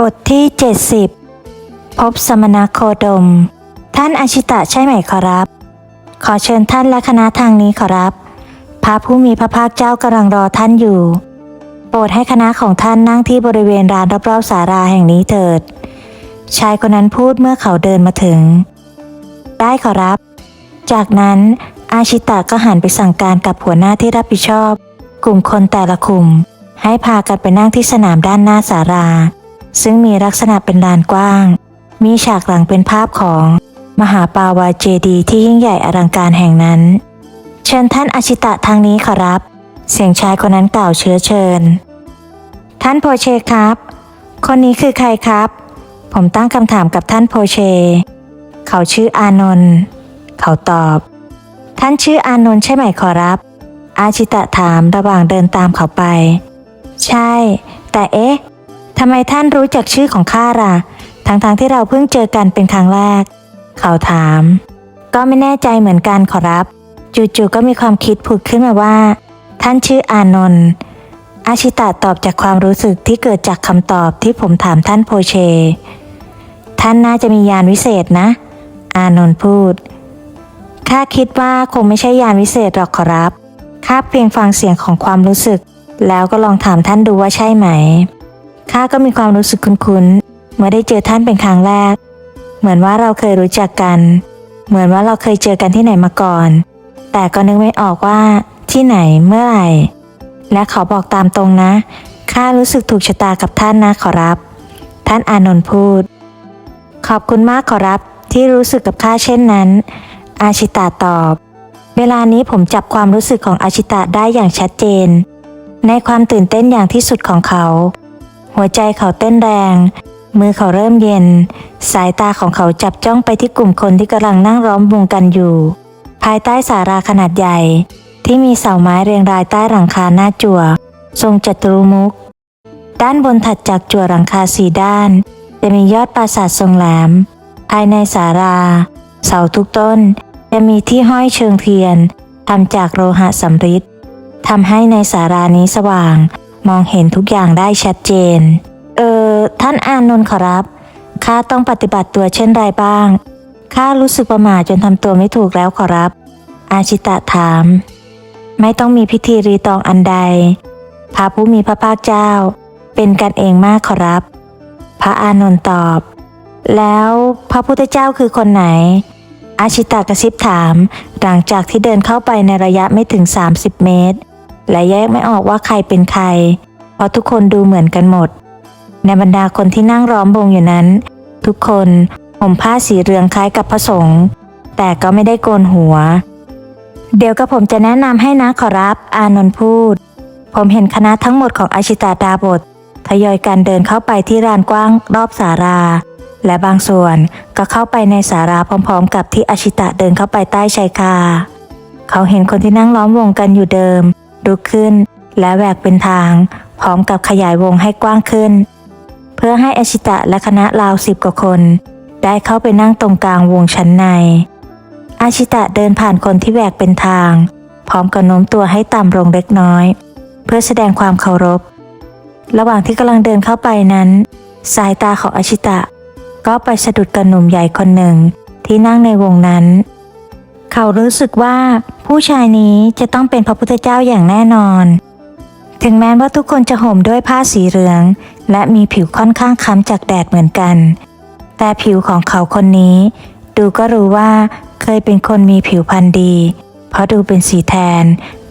บทที่ 70 พบสมณโคดม ท่านอาชิตะใช่ไหมขอรับ ขอเชิญท่านและคณะทางนี้ขอรับ พระผู้มีพระภาคเจ้ากำลังรอท่านอยู่ โปรดให้คณะของท่านนั่งที่บริเวณลานรอบๆศาลาแห่งนี้เถิด ชายคนนั้นพูดเมื่อเขาเดินมาถึง ได้ขอรับ จากนั้นอาชิตะก็หันไปสั่งการกับหัวหน้าที่รับผิดชอบ กลุ่มคนแต่ละกลุ่ม ให้พากันไปนั่งที่สนามด้านหน้าศาลา ซึ่งมีลักษณะเป็นลานกว้าง มีฉากหลังเป็นภาพของมหาปาวาเจดีที่ยิ่งใหญ่อลังการแห่งนั้น เชิญท่านอาชิตะทางนี้ขอรับ เสียงชายคนนั้นกล่าวเชื้อเชิญ ท่านโพเชครับ คนนี้คือใครครับ ผมตั้งคำถามกับท่านโพเช เขาชื่ออานนท์เขาตอบ ท่านชื่ออานนท์ใช่ไหมขอรับ อาชิตะถามระหว่างเดินตามเขาไป ใช่ แต่เอ๊ะำไมท่านรู้จักชื่อของข้าล่ะ ทั้งๆทที่เราเพิ่งเจอกันเป็นครั้งแรก เขาถาม ก็ไม่แน่ใจเหมือนกันขอรับ จู่ๆก็มีความคิดผุดขึ้นมาว่า ท่านชื่ออานนท์ อาชิตะตอบจากความรู้สึกที่เกิดจากคำตอบที่ผมถามท่านโพเช ท่านน่าจะมียานวิเศษนะ อานนท์พูด ข้าคิดว่าคงไม่ใช่ยานวิเศษหรอกขอรับ ข้าเพียงฟังเสียงของความรู้สึก แล้วก็ลองถามท่านดูว่าใช่ไหม ข้าก็มีความรู้สึกคุ้นๆ เมื่อได้เจอท่านเป็นครั้งแรก เหมือนว่าเราเคยรู้จักกัน เหมือนว่าเราเคยเจอกันที่ไหนมาก่อน แต่ก็นึกไม่ออกว่าที่ไหนเมื่อไหร่ และขอบอกตามตรงนะ ข้ารู้สึกถูกชะตากับท่านนะขอรับ ท่านอานนท์พูด ขอบคุณมากขอรับที่รู้สึกกับข้าเช่นนั้น อาชิตะตอบ เวลานี้ผมจับความรู้สึกของอาชิตะได้อย่างชัดเจน ในความตื่นเต้นอย่างที่สุดของเขา หัวใจเขาเต้นแรง มือเขาเริ่มเย็น สายตาของเขาจับจ้องไปที่กลุ่มคนที่กำลังนั่งล้อมวงกันอยู่ ภายใต้สาราขนาดใหญ่ ที่มีเสาไม้เรียงรายใต้หลังคาหน้าจั่ว ทรงจัตุรมุขด้านบนถัดจากจั่วหลังคาสีด้าน จะมียอดปราสาททรงแหลม ภายในศาลาเสาทุกต้น จะมีที่ห้อยเชิงเทียนทำจากโลหะสำริดทำให้ในศาลานี้สว่าง มองเห็นทุกอย่างได้ชัดเจน เออ ท่านอานนท์ขอรับ ข้าต้องปฏิบัติตัวเช่นไรบ้าง ข้ารู้สึกประมาจนทำตัวไม่ถูกแล้วขอรับ อาชิตะถาม ไม่ต้องมีพิธีรีตองอันใด พระผู้มีพระภาคเจ้า เป็นกันเองมากขอรับ พระอานนท์ตอบ แล้วพระพุทธเจ้าคือคนไหน อาชิตากระซิบถาม หลังจากที่เดินเข้าไปในระยะไม่ถึง 30 เมตร และแยกไม่ออกว่าใครเป็นใคร เพราะทุกคนดูเหมือนกันหมด ในบรรดาคนที่นั่งล้อมวงอยู่นั้น ทุกคนห่มผ้าสีเหลืองคล้ายกับพระสงฆ์แต่ก็ไม่ได้โกนหัว เดี๋ยวกับผมจะแนะนำให้นะขอรับอานนท์พูด ผมเห็นคณะทั้งหมดของอาชิตาดาบททยอยกันเดินเข้าไปที่ลานกว้างรอบศาลาและบางส่วนก็เข้าไปในศาลาพร้อมๆ กับที่อาชิตะเดินเข้าไปใต้ชายคา เขาเห็นคนที่นั่งล้อมวงกันอยู่เดิม ลุกขึ้น และแหวกเป็นทาง พร้อมกับขยายวงให้กว้างขึ้น เพื่อให้อชิตะและคณะราวสิบกว่าคน ได้เข้าไปนั่งตรงกลางวงชั้นในอาชิตะเดินผ่านคนที่แหวกเป็นทาง พร้อมกับโน้มตัวให้ต่ำลงเล็กน้อย เพื่อแสดงความเคารพ ระหว่างที่กำลังเดินเข้าไปนั้น สายตาของอาชิตะ ก็ไปสะดุดกับหนุ่มใหญ่คนหนึ่งที่นั่งในวงนั้น เขารู้สึกว่าผู้ชายนี้จะต้องเป็นพระพุทธเจ้าอย่างแน่นอน ถึงแม้ว่าทุกคนจะห่มด้วยผ้าสีเหลือง และมีผิวค่อนข้างค้ำจากแดดเหมือนกัน แต่ผิวของเขาคนนี้ ดูก็รู้ว่าเคยเป็นคนมีผิวพรรณดี เพราะดูเป็นสีแทน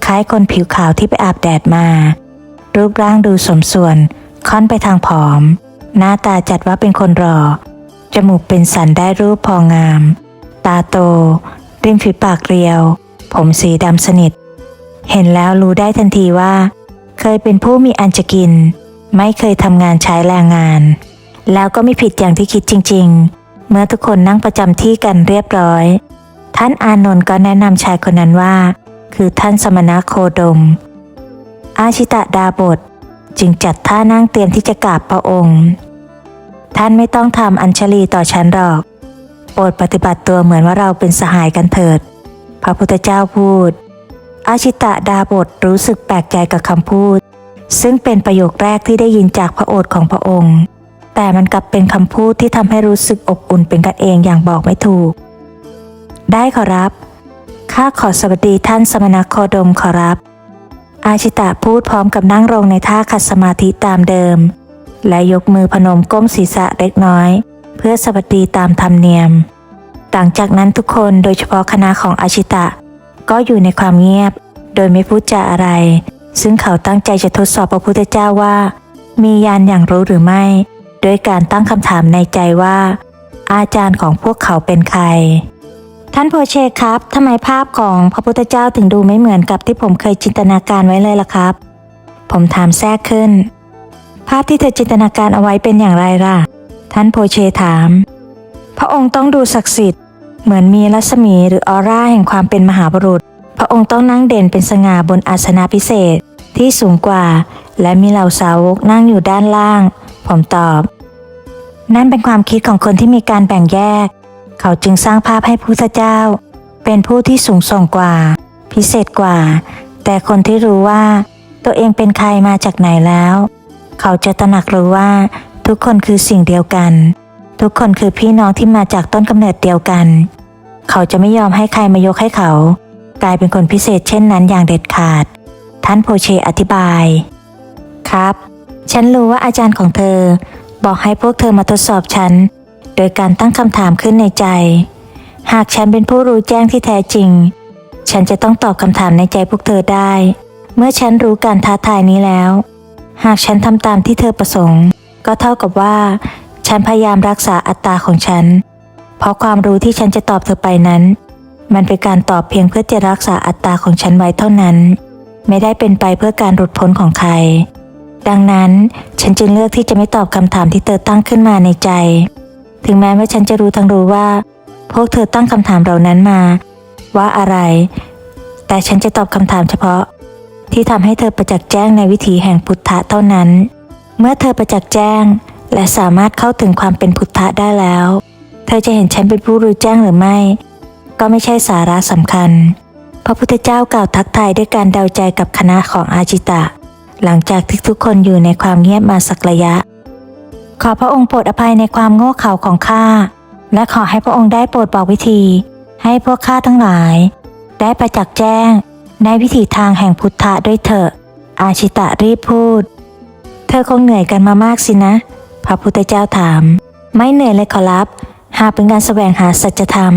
คล้ายคนผิวขาวที่ไปอาบแดดมา รูปร่างดูสมส่วน ค่อนไปทางผอม หน้าตาจัดว่าเป็นคนรอ จมูกเป็นสันได้รูปพองาม ตาโต ริมฝีปากเรียว ผมสีดำสนิท เห็นแล้วรู้ได้ทันทีว่า เคยเป็นผู้มีอันจะกิน ไม่เคยทำงานใช้แรงงาน แล้วก็ไม่ผิดอย่างที่คิดจริง ๆ เมื่อทุกคนนั่งประจำที่กันเรียบร้อย ท่านอานนท์ก็แนะนำชายคนนั้นว่า คือท่านสมณะโคดม อาชิตะดาบทจึงจัดท่านั่งเตรียมที่จะกราบพระองค์ ท่านไม่ต้องทำอัญชลีต่อฉันหรอก โปรดปฏิบัติตัวเหมือนว่าเราเป็นสหายกันเถิด พระพุทธเจ้าพูด อาชิตะดาบทรู้สึกแปลกใจกับคำพูด ซึ่งเป็นประโยคแรกที่ได้ยินจากพระโอษฐ์ของพระองค์ แต่มันกลับเป็นคำพูดที่ทำให้รู้สึกอบอุ่นเป็นกันเองอย่างบอกไม่ถูก ได้ขอรับ ข้าขอสวัสดีท่านสมณโคดมขอรับ อาชิตะพูดพร้อมกับนั่งลงในท่าขัดสมาธิตามเดิม และยกมือพนมก้มศีรษะเล็กน้อย พื่อสวัสดีตามธรรมเนียม หลังจากนั้นทุกคนโดยเฉพาะคณะของอาชิตะ ก็อยู่ในความเงียบ โดยไม่พูดจาอะไร ซึ่งเขาตั้งใจจะทดสอบพระพุทธเจ้าว่า มียานอย่างรู้หรือไม่ โดยการตั้งคำถามในใจว่า อาจารย์ของพวกเขาเป็นใคร ท่านโพเชครับทำไมภาพของพระพุทธเจ้าถึงดูไม่เหมือนกับที่ผมเคยจินตนาการไว้เลยล่ะครับ ผมถามแทรกขึ้น ภาพที่เธอจินตนาการเอาไว้เป็นอย่างไรล่ะ ท่านโพเชถาม พระองค์ต้องดูศักดิ์สิทธิ์ เหมือนมีรัศมีหรือออร่าแห่งความเป็นมหาบุรุษ พระองค์ต้องนั่งเด่นเป็นสง่าบนอาสนะพิเศษที่สูงกว่า และมีเหล่าสาวกนั่งอยู่ด้านล่าง ผมตอบ นั่นเป็นความคิดของคนที่มีการแบ่งแยก เขาจึงสร้างภาพให้พระพุทธเจ้า เป็นผู้ที่สูงส่งกว่า พิเศษกว่า แต่คนที่รู้ว่า ตัวเองเป็นใครมาจากไหนแล้ว เขาจะตระหนักรู้ว่า ทุกคนคือสิ่งเดียวกัน ทุกคนคือพี่น้องที่มาจากต้นกำเนิดเดียวกัน เขาจะไม่ยอมให้ใครมายกให้เขา กลายเป็นคนพิเศษเช่นนั้นอย่างเด็ดขาด ท่านโพเชอธิบาย ครับ ฉันรู้ว่าอาจารย์ของเธอ บอกให้พวกเธอมาทดสอบฉัน โดยการตั้งคำถามขึ้นในใจ หากฉันเป็นผู้รู้แจ้งที่แท้จริง ฉันจะต้องตอบคำถามในใจพวกเธอได้ เมื่อฉันรู้การท้าทายนี้แล้ว หากฉันทำตามที่เธอประสงค์ ก็เท่ากับว่า ฉันพยายามรักษาอัตตาของฉัน เพราะความรู้ที่ฉันจะตอบเธอไปนั้น มันเป็นการตอบเพียงเพื่อจะรักษาอัตตาของฉันไว้เท่านั้น ไม่ได้เป็นไปเพื่อการหลุดพ้นของใคร ดังนั้นฉันจึงเลือกที่จะไม่ตอบคำถามที่เธอตั้งขึ้นมาในใจ ถึงแม้ว่าฉันจะรู้ทั้งรู้ว่า พวกเธอตั้งคำถามเหล่านั้นมา ว่าอะไร แต่ฉันจะตอบคำถามเฉพาะที่ทำให้เธอประจักษ์แจ้งในวิถีแห่งพุทธะเท่านั้น เมื่อเธอประจักษ์แจ้ง และสามารถเข้าถึงความเป็นพุทธะได้แล้ว เธอจะเห็นฉันเป็นผู้รู้แจ้งหรือไม่ ก็ไม่ใช่สาระสำคัญ พระพุทธเจ้ากล่าวทักทายด้วยการเดาใจกับคณะของอาจิตะ หลังจากที่ทุกคนอยู่ในความเงียบมาสักระยะ ขอพระองค์โปรดอภัยในความโง่เขลาของข้าและขอให้พระองค์ได้โปรดบอกวิธี ให้พวกข้าทั้งหลาย ได้ประจักษ์แจ้งในวิถีทางแห่งพุทธะด้วยเถอะอาชิตะรีบพูด ธอคงเหนื่อยกันมามากสินะ พระพุทธเจ้าถาม ไม่เหนื่อยเลยขอรับ หากเป็นการแสวงหาสัจธรรม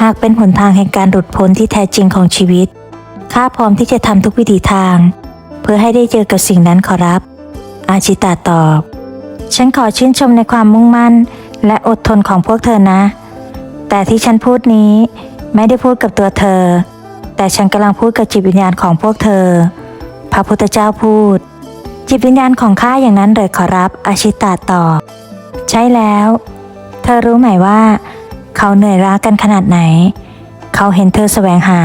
หากเป็นหนทางแห่งการหลุดพ้นที่แท้จริงของชีวิต ข้าพร้อมที่จะทำทุกวิถีทาง เพื่อให้ได้เจอกับสิ่งนั้นขอรับ อาชิตาตอบ ฉันขอชื่นชมในความมุ่งมั่น และอดทนของพวกเธอนะ แต่ที่ฉันพูดนี้ไม่ได้พูดกับตัวเธอ แต่ฉันกำลังพูดกับจิตวิญญาณของพวกเธอ พระพุทธเจ้าพูด จิตวิญญาณของข้าอย่างนั้นเลยขอรับอาชิตาตอบ ใช่แล้ว เธอรู้ไหมว่า เขาเหนื่อยล้ากันขนาดไหน เขาเห็นเธอแสวงหา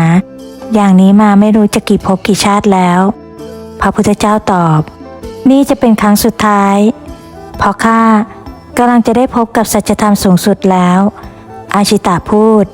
อย่างนี้มาไม่รู้จะกี่ภพกี่ชาติแล้ว พระพุทธเจ้าตอบ นี่จะเป็นครั้งสุดท้ายเพราะข้ากำลังจะได้พบกับสัจธรรมสูงสุดแล้ว อาชิตาพูด